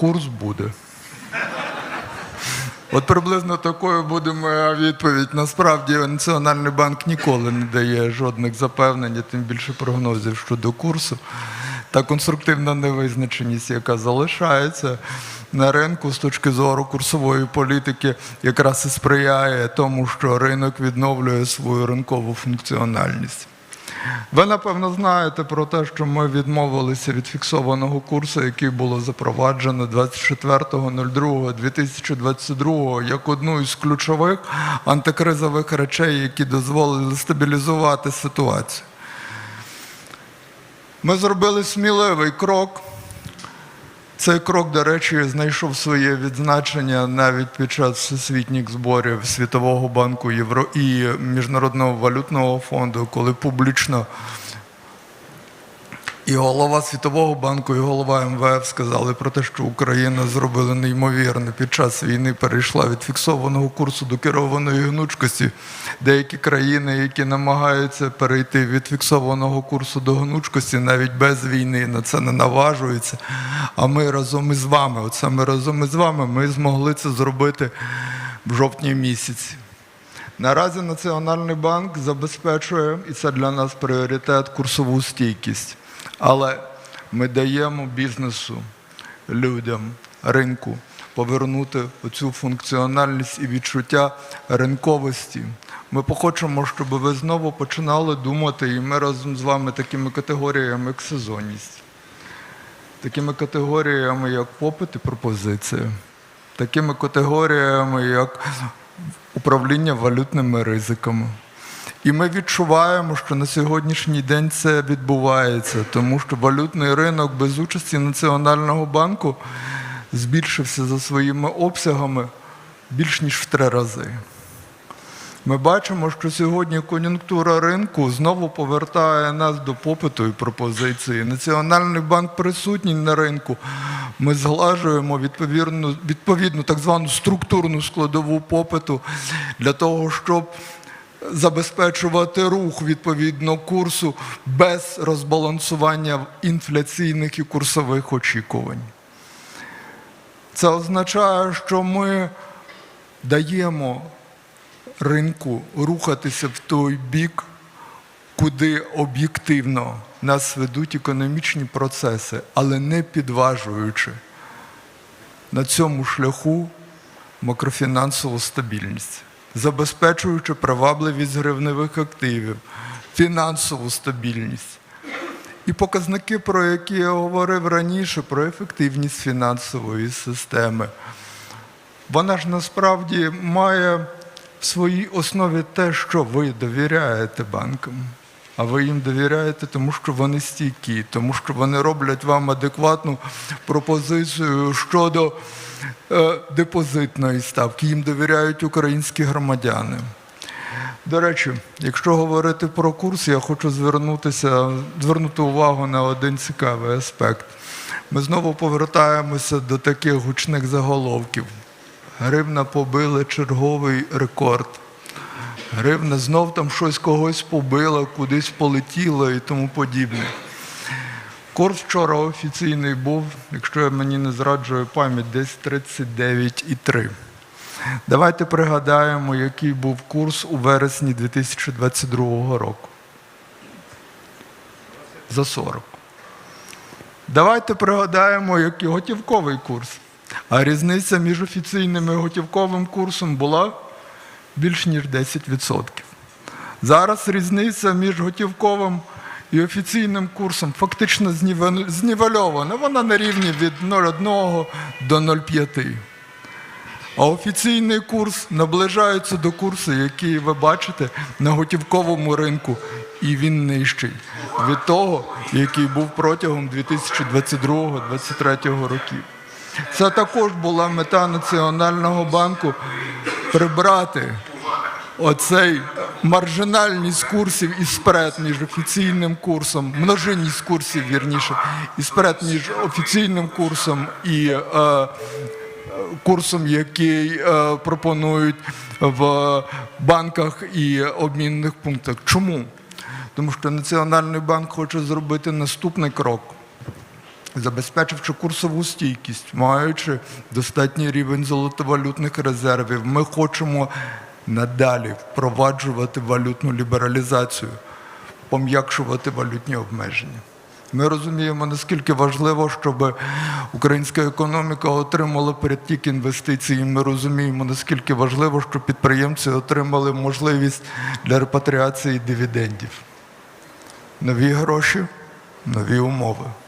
курс буде. От приблизно такою буде моя відповідь. Насправді Національний банк ніколи не дає жодних запевнень, тим більше прогнозів щодо курсу. Та конструктивна невизначеність, яка залишається на ринку з точки зору курсової політики, якраз і сприяє тому, що ринок відновлює свою ринкову функціональність. Ви напевно знаєте про те, що ми відмовилися від фіксованого курсу, який було запроваджено 24.02.2022 як одну із ключових антикризових речей, які дозволили стабілізувати ситуацію. Ми зробили сміливий крок. Цей крок, до речі, знайшов своє відзначення навіть під час всесвітніх зборів Світового банку Євро і Міжнародного валютного фонду, коли публічно і голова Світового банку, і голова МВФ сказали про те, що Україна зробила неймовірне під час війни перейшла від фіксованого курсу до керованої гнучкості. Деякі країни, які намагаються перейти від фіксованого курсу до гнучкості, навіть без війни на це не наважуються. А ми разом із вами, от саме разом із вами, ми змогли це зробити в жовтні місяці. Наразі Національний банк забезпечує, і це для нас пріоритет, курсову стійкість. Але ми даємо бізнесу, людям, ринку повернути оцю функціональність і відчуття ринковості. Ми хочемо, щоб ви знову починали думати, і ми разом з вами такими категоріями, як сезонність, такими категоріями, як попит і пропозиція, такими категоріями, як управління валютними ризиками. І ми відчуваємо, що на сьогоднішній день це відбувається, тому що валютний ринок без участі Національного банку збільшився за своїми обсягами більш ніж в три рази. Ми бачимо, що сьогодні кон'юнктура ринку знову повертає нас до попиту і пропозиції. Національний банк присутній на ринку. Ми зглажуємо відповідну, відповідну так звану структурну складову попиту для того, щоб забезпечувати рух відповідно курсу без розбалансування інфляційних і курсових очікувань. Це означає, що ми даємо ринку рухатися в той бік, куди об'єктивно нас ведуть економічні процеси, але не підважуючи на цьому шляху макрофінансову стабільність, забезпечуючи привабливість гривневих активів, фінансову стабільність. І показники, про які я говорив раніше, про ефективність фінансової системи. Вона ж насправді має в своїй основі те, що ви довіряєте банкам. А ви їм довіряєте, тому що вони стійкі, тому що вони роблять вам адекватну пропозицію щодо е, депозитної ставки. Їм довіряють українські громадяни. До речі, якщо говорити про курс, я хочу звернутися, звернути увагу на один цікавий аспект. Ми знову повертаємося до таких гучних заголовків. Гривна побила черговий рекорд. Гривна знов там щось когось побила, кудись полетіла і тому подібне. Курс вчора офіційний був, якщо мені не зраджує пам'ять, десь 39,3. Давайте пригадаємо, який був курс у вересні 2022 року. За 40. Давайте пригадаємо, який готівковий курс. А різниця між офіційним і готівковим курсом була більш ніж 10%. Зараз різниця між готівковим і офіційним курсом фактично знівельована. Вона на рівні від 0,1 до 0,5. А офіційний курс наближається до курсу, який ви бачите на готівковому ринку, і він нижчий від того, який був протягом 2022-2023 років. Це також була мета Національного банку прибрати оцей маржинальність курсів і спред між офіційним курсом, множинність курсів, вірніше, і спред між офіційним курсом і е, курсом, який е, пропонують в банках і обмінних пунктах. Чому? Тому що Національний банк хоче зробити наступний крок. Забезпечивши курсову стійкість, маючи достатній рівень золотовалютних резервів, ми хочемо надалі впроваджувати валютну лібералізацію, пом'якшувати валютні обмеження. Ми розуміємо, наскільки важливо, щоб українська економіка отримала перетік інвестицій. Ми розуміємо, наскільки важливо, щоб підприємці отримали можливість для репатріації дивідендів. Нові гроші, нові умови.